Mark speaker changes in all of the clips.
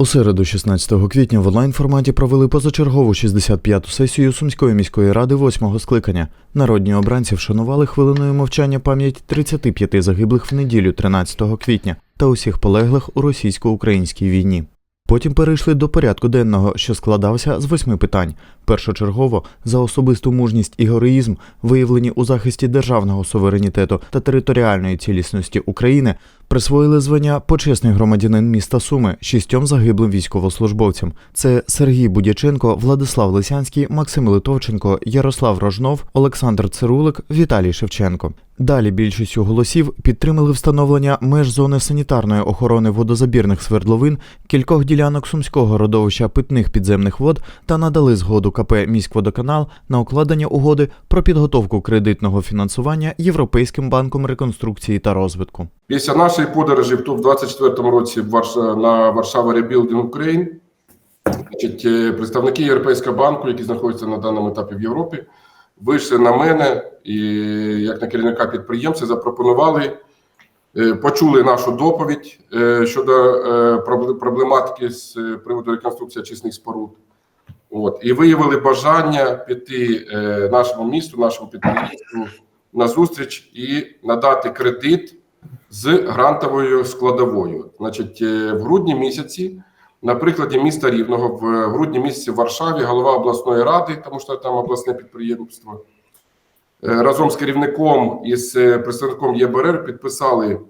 Speaker 1: У середу, 16 квітня, в онлайн-форматі провели позачергову 65-ту сесію Сумської міської ради 8-го скликання. Народні обранці вшанували хвилиною мовчання пам'ять 35 загиблих в неділю 13 квітня та усіх полеглих у російсько-українській війні. Потім перейшли до порядку денного, що складався з восьми питань. Першочергово за особисту мужність і героїзм, виявлені у захисті державного суверенітету та територіальної цілісності України, присвоїли звання почесний громадянин міста Суми шістьом загиблим військовослужбовцям. Це Сергій Будяченко, Владислав Лисянський, Максим Литовченко, Ярослав Рожнов, Олександр Цирулик, Віталій Шевченко. Далі більшістю голосів підтримали встановлення меж зони санітарної охорони водозабірних свердловин, кількох ділянок сумського родовища питних підземних вод та надали згоду КП «Міськводоканал» на укладення угоди про підготовку кредитного фінансування Європейським банком реконструкції та розвитку.
Speaker 2: Після нашої подорожі в в 24-му році на Варшава Rebuilding Ukraine, значить, е, представники Європейського банку, які знаходяться на даному етапі в Європі, вийшли на мене і як на керівника підприємства запропонували, е, почули нашу доповідь е, щодо е, проблематики з приводу реконструкції очисних споруд. От, і виявили бажання піти нашому місту, нашому підприємству на зустріч і надати кредит з грантовою складовою. Значить, в грудні місяці, на прикладі міста Рівного, в грудні місяці в Варшаві голова обласної ради, тому що там обласне підприємство, е, разом з керівником і з е, представником ЄБРР підписали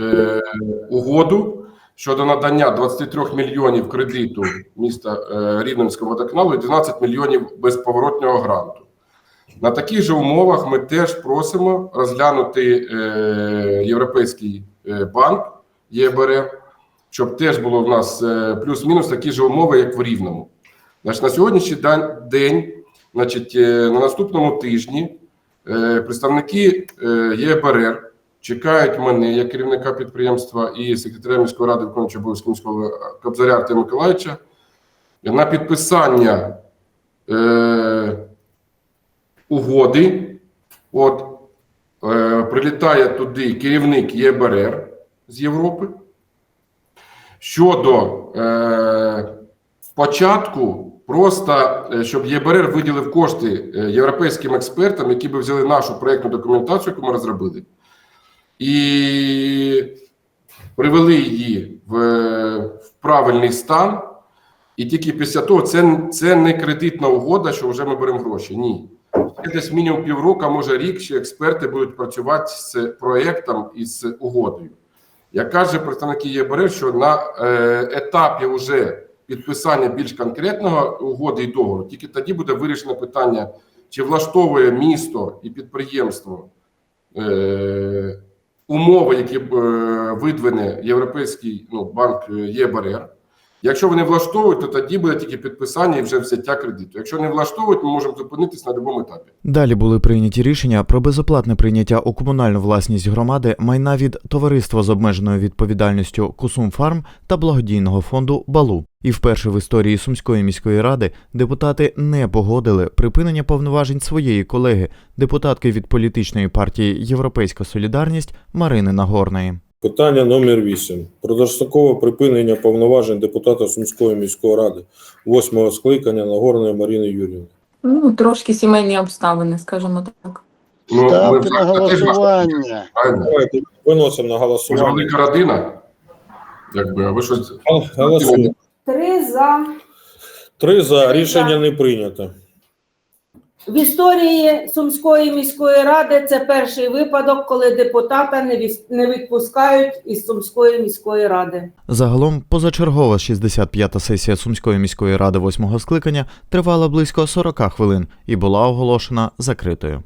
Speaker 2: е, угоду щодо надання 23 мільйонів кредиту міста е, Рівненського водоканалу і 12 мільйонів безповоротнього гранту. На таких же умовах ми теж просимо розглянути е, Європейський е, банк ЄБРР, щоб теж було в нас е, плюс-мінус такі ж умови, як в Рівному. Значить, на сьогоднішній день, значить, е, на наступному тижні, е, представники ЄБРР чекають мене як керівника підприємства і секретаря міської ради виконуючого обов'язки міського Кобзаря Артема Миколаївича на підписання. Е, угоди. От е, прилітає туди керівник ЄБРР з Європи. Щодо е, початку, просто е, щоб ЄБРР виділив кошти е, європейським експертам, які би взяли нашу проєктну документацію, яку ми розробили, і привели її в, в правильний стан. І тільки після того це, це не кредитна угода, що вже ми беремо гроші. Ні. Це десь мінімум півроку, може рік, що експерти будуть працювати з проєктом і з угодою. Як каже представник ЄБР, що на е, етапі вже підписання більш конкретного угоди і договору, тільки тоді буде вирішено питання, чи влаштовує місто і підприємство е, умови, які е, видвине Європейський ну, банк ЄБРР. Якщо вони влаштовують, то тоді буде тільки підписання і вже взяття кредиту. Якщо не влаштовують, ми можемо зупинитись на будь-якому етапі.
Speaker 1: Далі були прийняті рішення про безоплатне прийняття у комунальну власність громади майна від товариства з обмеженою відповідальністю Кусумфарм та благодійного фонду Балу. І вперше в історії Сумської міської ради депутати не погодили припинення повноважень своєї колеги, депутатки від політичної партії Європейська Солідарність Марини Нагорної.
Speaker 3: Питання номер 8. Про дострокове припинення повноважень депутата Сумської міської ради 8 скликання Нагорної Марини Юріївни.
Speaker 4: Ну, трошки сімейні обставини, скажімо так.
Speaker 2: Ну,
Speaker 5: Ставте на голосування.
Speaker 2: Правильно.
Speaker 3: Давайте виносимо на
Speaker 2: Ми ж
Speaker 3: голосування.
Speaker 2: велика родина. Якби, а ви щось.
Speaker 3: Голосуємо.
Speaker 6: Три за.
Speaker 3: Три за. Рішення не прийнято.
Speaker 6: В історії Сумської міської ради це перший випадок, коли депутата не відпускають із Сумської міської ради.
Speaker 1: Загалом позачергова 65-та сесія Сумської міської ради 8-го скликання тривала близько 40 хвилин і була оголошена закритою.